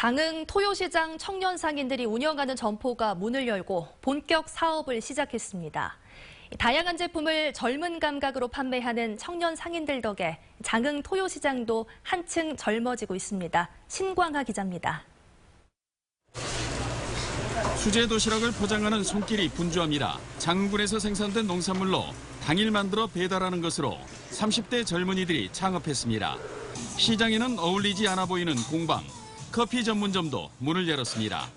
장흥 토요시장 청년 상인들이 운영하는 점포가 문을 열고 본격 사업을 시작했습니다. 다양한 제품을 젊은 감각으로 판매하는 청년 상인들 덕에 장흥 토요시장도 한층 젊어지고 있습니다. 신광하 기자입니다. 수제 도시락을 포장하는 손길이 분주합니다. 장군에서 생산된 농산물로 당일 만들어 배달하는 것으로 30대 젊은이들이 창업했습니다. 시장에는 어울리지 않아 보이는 공방, 커피 전문점도 문을 열었습니다.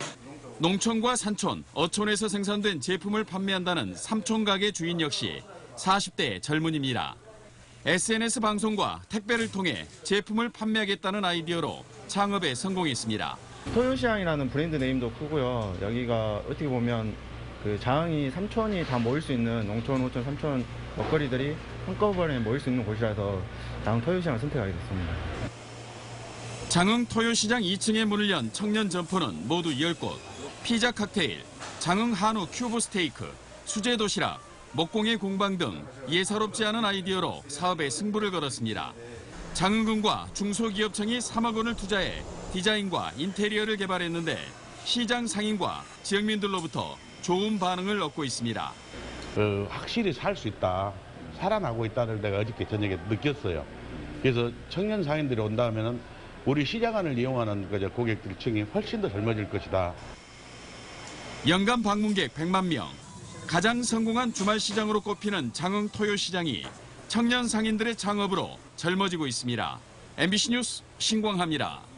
농촌과 산촌, 어촌에서 생산된 제품을 판매한다는 삼촌 가게 주인 역시 40대 젊은입니다. SNS 방송과 택배를 통해 제품을 판매하겠다는 아이디어로 창업에 성공했습니다. 토요시장이라는 브랜드 네임도 크고요. 여기가 어떻게 보면 그 장흥이 삼촌이 다 모일 수 있는 농촌, 오촌, 삼촌 먹거리들이 한꺼번에 모일 수 있는 곳이라서 장흥 토요시장을 선택하게 됐습니다. 장흥 토요시장 2층에 문을 연 청년 점포는 모두 10곳. 피자 칵테일, 장흥 한우 큐브 스테이크, 수제 도시락, 목공예 공방 등 예사롭지 않은 아이디어로 사업에 승부를 걸었습니다. 장흥군과 중소기업청이 3억 원을 투자해 디자인과 인테리어를 개발했는데 시장 상인과 지역민들로부터 좋은 반응을 얻고 있습니다. 어, 확실히 살 수 있다, 살아나고 있다를 내가 어저께 저녁에 느꼈어요. 그래서 청년 상인들이 온다면은 우리 시장안을 이용하는 고객들층이 훨씬 더 젊어질 것이다. 연간 방문객 100만 명, 가장 성공한 주말 시장으로 꼽히는 장흥 토요시장이 청년 상인들의 창업으로 젊어지고 있습니다. MBC 뉴스 신광합니다.